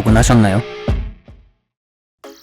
출근하셨나요?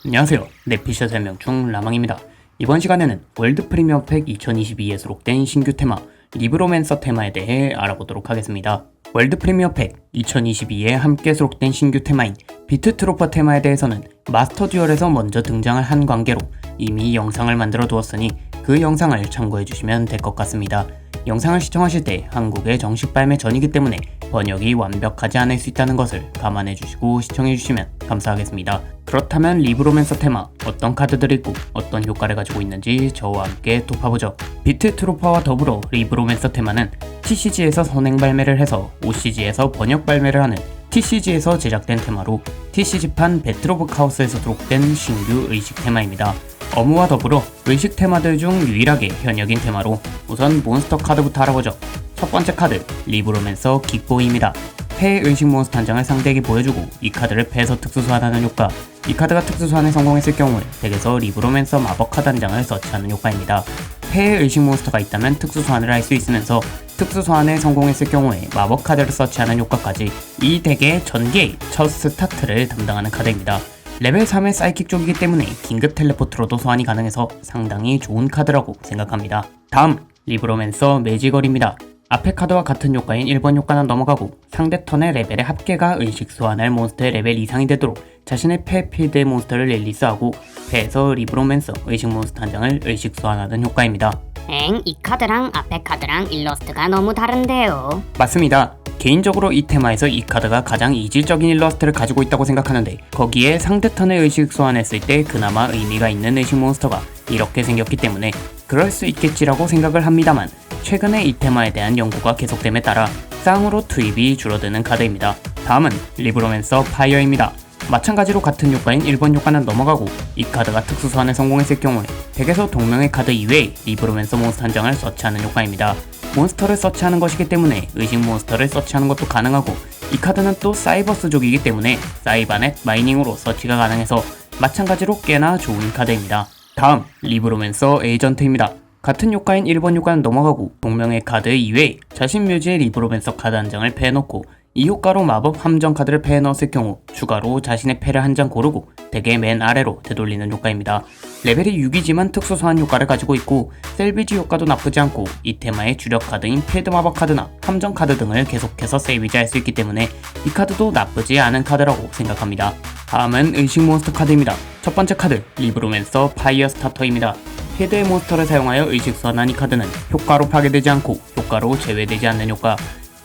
안녕하세요. 넷피셔 설명충 라망입니다. 이번 시간에는 월드 프리미어 팩 2022에 수록된 신규 테마 리브로맨서 테마에 대해 알아보도록 하겠습니다. 월드 프리미어 팩 2022에 함께 수록된 신규 테마인 비트 트로퍼 테마에 대해서는 마스터 듀얼에서 먼저 등장을 한 관계로 이미 영상을 만들어 두었으니 그 영상을 참고해 주시면 될 것 같습니다. 영상을 시청하실 때 한국의 정식 발매 전이기 때문에 번역이 완벽하지 않을 수 있다는 것을 감안해 주시고 시청해 주시면 감사하겠습니다. 그렇다면 리브로맨서 테마 어떤 카드들이 있고 어떤 효과를 가지고 있는지 저와 함께 돕아보죠. 비트 트로퍼와 더불어 리브로맨서 테마는 TCG에서 선행 발매를 해서 OCG에서 번역 발매를 하는 TCG에서 제작된 테마로 TCG판 배틀 오브 카오스에서 수록된 신규 의식 테마입니다. 어무와 더불어 의식 테마들 중 유일하게 현역인 테마로 우선 몬스터 카드부터 알아보죠. 첫 번째 카드 리브로맨서 킥보이입니다. 폐의 의식 몬스터 한 장을 상대에게 보여주고 이 카드를 패에서 특수 소환하는 효과 이 카드가 특수 소환에 성공했을 경우에 덱에서 리브로맨서 마법 카드 한 장을 서치하는 효과입니다. 폐의 의식 몬스터가 있다면 특수 소환을 할 수 있으면서 특수 소환에 성공했을 경우에 마법 카드를 서치하는 효과까지 이 덱의 전개의 첫 스타트를 담당하는 카드입니다. 레벨 3의 사이킥 쪽이기 때문에 긴급 텔레포트로도 소환이 가능해서 상당히 좋은 카드라고 생각합니다. 다음 리브로맨서 매지걸입니다. 앞의 카드와 같은 효과인 1번 효과는 넘어가고 상대 턴의 레벨의 합계가 의식 소환할 몬스터의 레벨 이상이 되도록 자신의 패 필드의 몬스터를 릴리스하고 패에서 리브로맨서 의식 몬스터 한 장을 의식 소환하는 효과입니다. 엥, 이 카드랑 앞에 카드랑 일러스트가 너무 다른데요. 맞습니다. 개인적으로 이 테마에서 이 카드가 가장 이질적인 일러스트를 가지고 있다고 생각하는데 거기에 상대 턴의 의식 소환했을 때 그나마 의미가 있는 의식 몬스터가 이렇게 생겼기 때문에 그럴 수 있겠지라고 생각을 합니다만 최근에 이 테마에 대한 연구가 계속됨에 따라 쌍으로 투입이 줄어드는 카드입니다. 다음은 리브로맨서 파이어입니다. 마찬가지로 같은 효과인 1번 효과는 넘어가고 이 카드가 특수 소환에 성공했을 경우에 덱에서 동명의 카드 이외에 리브로맨서 몬스터 한 장을 서치하는 효과입니다. 몬스터를 서치하는 것이기 때문에 의식 몬스터를 서치하는 것도 가능하고 이 카드는 또 사이버스족이기 때문에 사이바넷 마이닝으로 서치가 가능해서 마찬가지로 꽤나 좋은 카드입니다. 다음 리브로맨서 에이전트입니다. 같은 효과인 1번 효과는 넘어가고 동명의 카드 이외에 자신 묘지의 리브로맨서 카드 한 장을 패놓고 이 효과로 마법 함정 카드를 패에 넣었을 경우 추가로 자신의 패를 한 장 고르고 덱의 맨 아래로 되돌리는 효과입니다. 레벨이 6이지만 특수 소환 효과를 가지고 있고 셀비지 효과도 나쁘지 않고 이 테마의 주력 카드인 필드 마법 카드나 함정 카드 등을 계속해서 세이비지 할 수 있기 때문에 이 카드도 나쁘지 않은 카드라고 생각합니다. 다음은 의식 몬스터 카드입니다. 첫 번째 카드 리브로맨서 파이어 스타터입니다. 헤드의 몬스터를 사용하여 의식 소환한 이 카드는 효과로 파괴되지 않고 효과로 제외되지 않는 효과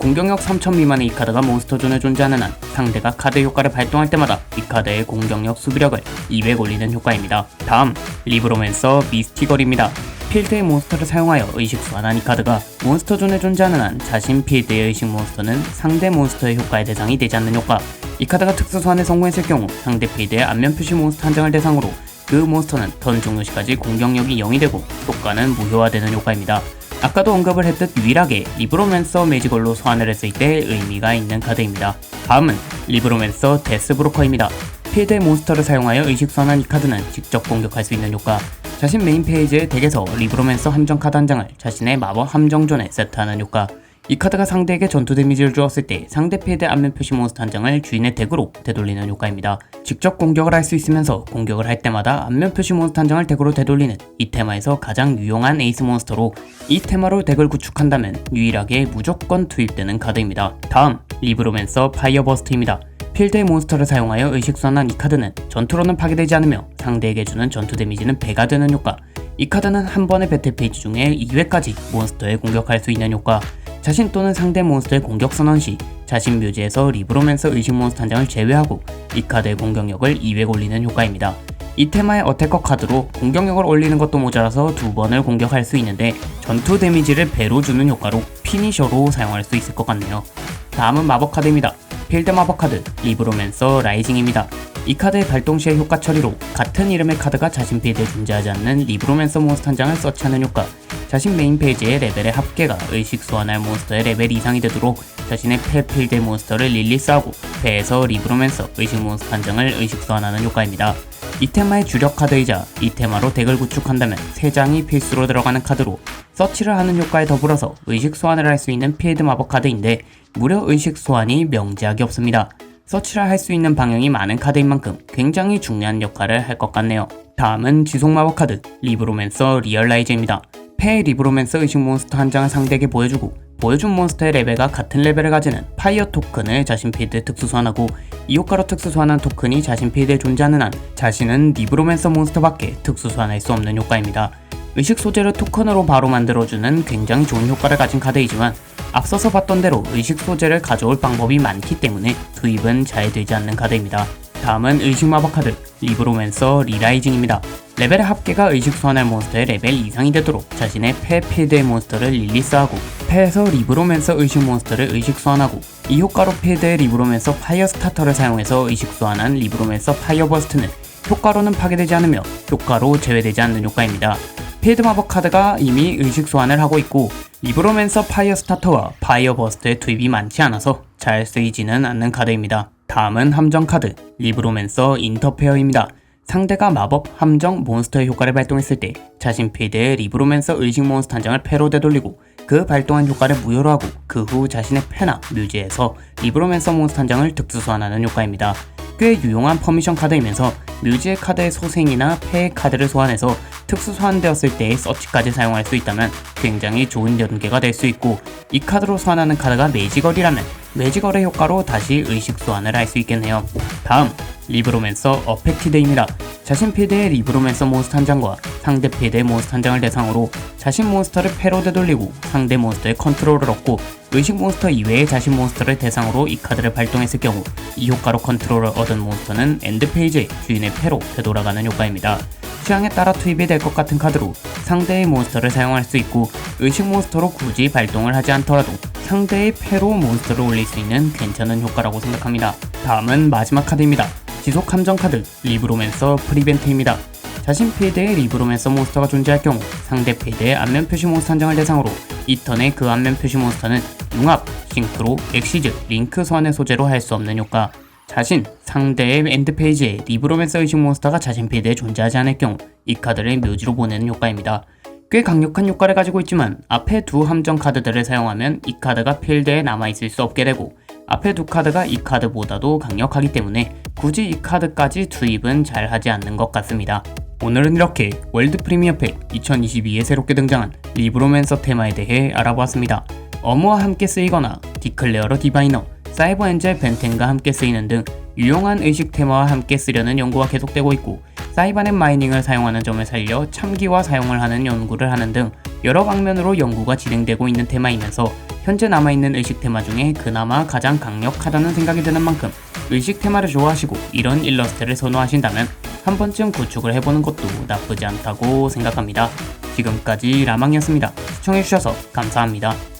공격력 3000 미만의 이 카드가 몬스터 존에 존재하는 한 상대가 카드 효과를 발동할 때마다 이 카드의 공격력 수비력을 200 올리는 효과입니다. 다음 리브로맨서 미스티걸입니다. 필드의 몬스터를 사용하여 의식 소환한 이 카드가 몬스터 존에 존재하는 한 자신 필드의 의식 몬스터는 상대 몬스터의 효과의 대상이 되지 않는 효과 이 카드가 특수 소환에 성공했을 경우 상대 필드의 안면 표시 몬스터 한 장을 대상으로 그 몬스터는 턴 종료 시까지 공격력이 0이 되고 효과는 무효화되는 효과입니다. 아까도 언급을 했듯 유일하게 리브로맨서 매지걸로 소환을 했을 때 의미가 있는 카드입니다. 다음은 리브로맨서 데스브로커입니다. 필드의 몬스터를 사용하여 의식 소환한 이 카드는 직접 공격할 수 있는 효과 자신 메인 페이지의 덱에서 리브로맨서 함정 카드 한 장을 자신의 마법 함정존에 세트하는 효과 이 카드가 상대에게 전투 데미지를 주었을 때 상대 필드 안면 표시 몬스터 한 장을 주인의 덱으로 되돌리는 효과입니다. 직접 공격을 할 수 있으면서 공격을 할 때마다 안면 표시 몬스터 한 장을 덱으로 되돌리는 이 테마에서 가장 유용한 에이스 몬스터로 이 테마로 덱을 구축한다면 유일하게 무조건 투입되는 카드입니다. 다음 리브로맨서 파이어버스트입니다. 필드의 몬스터를 사용하여 의식 소환한 이 카드는 전투로는 파괴되지 않으며 상대에게 주는 전투 데미지는 배가 되는 효과 이 카드는 한 번의 배틀 페이지 중에 2회까지 몬스터에 공격할 수 있는 효과 자신 또는 상대 몬스터의 공격 선언 시 자신 묘지에서 리브로맨서 의식 몬스터 한 장을 제외하고 이 카드의 공격력을 200 올리는 효과입니다. 이 테마의 어태커 카드로 공격력을 올리는 것도 모자라서 두 번을 공격할 수 있는데 전투 데미지를 배로 주는 효과로 피니셔로 사용할 수 있을 것 같네요. 다음은 마법 카드입니다. 필드 마법 카드 리브로맨서 라이징입니다. 이 카드의 발동 시의 효과 처리로 같은 이름의 카드가 자신 필드에 존재하지 않는 리브로맨서 몬스터 한 장을 서치하는 효과 자신 메인 페이지의 레벨의 합계가 의식 소환할 몬스터의 레벨 이상이 되도록 자신의 패 필드 몬스터를 릴리스하고 패에서 리브로맨서 의식 몬스터 한 장을 의식 소환하는 효과입니다. 이 테마의 주력 카드이자 이 테마로 덱을 구축한다면 3장이 필수로 들어가는 카드로 서치를 하는 효과에 더불어서 의식 소환을 할 수 있는 필드 마법 카드인데 무려 의식 소환이 명제하게 없습니다. 서치를 할 수 있는 방향이 많은 카드인 만큼 굉장히 중요한 역할을 할 것 같네요. 다음은 지속 마법 카드 리브로맨서 리얼라이즈입니다. 폐 리브로맨서 의식 몬스터 한 장을 상대에게 보여주고 보여준 몬스터의 레벨과 같은 레벨을 가지는 파이어 토큰을 자신 필드에 특수 소환하고 이 효과로 특수 소환한 토큰이 자신 필드에 존재하는 한 자신은 리브로맨서 몬스터밖에 특수 소환할 수 없는 효과입니다. 의식 소재를 토큰으로 바로 만들어주는 굉장히 좋은 효과를 가진 카드이지만 앞서서 봤던 대로 의식 소재를 가져올 방법이 많기 때문에 투입은 잘 되지 않는 카드입니다. 다음은 의식 마법 카드 리브로맨서 리라이징입니다. 레벨의 합계가 의식 소환할 몬스터의 레벨 이상이 되도록 자신의 폐 필드의 몬스터를 릴리스하고 폐에서 리브로맨서 의식 몬스터를 의식 소환하고 이 효과로 필드의 리브로맨서 파이어 스타터를 사용해서 의식 소환한 리브로맨서 파이어 버스트는 효과로는 파괴되지 않으며 효과로 제외되지 않는 효과입니다. 필드 마법 카드가 이미 의식 소환을 하고 있고 리브로맨서 파이어 스타터와 파이어 버스트의 투입이 많지 않아서 잘 쓰이지는 않는 카드입니다. 다음은 함정 카드 리브로맨서 인터페어입니다. 상대가 마법, 함정, 몬스터의 효과를 발동했을 때 자신 필드에 리브로맨서 의식 몬스터 한 장을 패로 되돌리고 그 발동한 효과를 무효로 하고 그 후 자신의 패나 뮤즈에서 리브로맨서 몬스터 한 장을 특수 소환하는 효과입니다. 꽤 유용한 퍼미션 카드이면서 뮤즈의 카드의 소생이나 폐의 카드를 소환해서 특수 소환되었을 때의 서치까지 사용할 수 있다면 굉장히 좋은 연계가 될 수 있고 이 카드로 소환하는 카드가 매지걸이라면 매지걸의 효과로 다시 의식 소환을 할 수 있겠네요. 다음 리브로맨서 어펙티드입니다. 자신 필드의 리브로맨서 몬스터 한 장과 상대 필드의 몬스터 한 장을 대상으로 자신 몬스터를 패로 되돌리고 상대 몬스터의 컨트롤을 얻고 의식 몬스터 이외의 자신 몬스터를 대상으로 이 카드를 발동했을 경우 이 효과로 컨트롤을 얻은 몬스터는 엔드 페이지에 주인의 패로 되돌아가는 효과입니다. 취향에 따라 투입이 될 것 같은 카드로 상대의 몬스터를 사용할 수 있고 의식 몬스터로 굳이 발동을 하지 않더라도 상대의 패로 몬스터를 올릴 수 있는 괜찮은 효과라고 생각합니다. 다음은 마지막 카드입니다. 지속 함정 카드 리브로맨서 프리벤트입니다. 자신 필드에 리브로맨서 몬스터가 존재할 경우 상대 필드의 안면 표시 몬스터 한 장을 대상으로 이 턴에 그 안면 표시 몬스터는 융합, 싱크로, 엑시즈, 링크 소환의 소재로 할 수 없는 효과 자신, 상대의 엔드 페이지에 리브로맨서 의식 몬스터가 자신 필드에 존재하지 않을 경우 이 카드를 묘지로 보내는 효과입니다. 꽤 강력한 효과를 가지고 있지만 앞에 두 함정 카드들을 사용하면 이 카드가 필드에 남아있을 수 없게 되고 앞에 두 카드가 이 카드보다도 강력하기 때문에 굳이 이 카드까지 투입은 잘 하지 않는 것 같습니다. 오늘은 이렇게 월드 프리미어 팩 2022에 새롭게 등장한 리브로맨서 테마에 대해 알아보았습니다. 어무와 함께 쓰이거나 디클레어러 디바이너, 사이버 엔젤 벤텐과 함께 쓰이는 등 유용한 의식 테마와 함께 쓰려는 연구가 계속되고 있고 사이버넷 마이닝을 사용하는 점을 살려 참기와 사용을 하는 연구를 하는 등 여러 방면으로 연구가 진행되고 있는 테마이면서 현재 남아있는 의식 테마 중에 그나마 가장 강력하다는 생각이 드는 만큼 의식 테마를 좋아하시고 이런 일러스트를 선호하신다면 한 번쯤 구축을 해보는 것도 나쁘지 않다고 생각합니다. 지금까지 라망이었습니다. 시청해주셔서 감사합니다.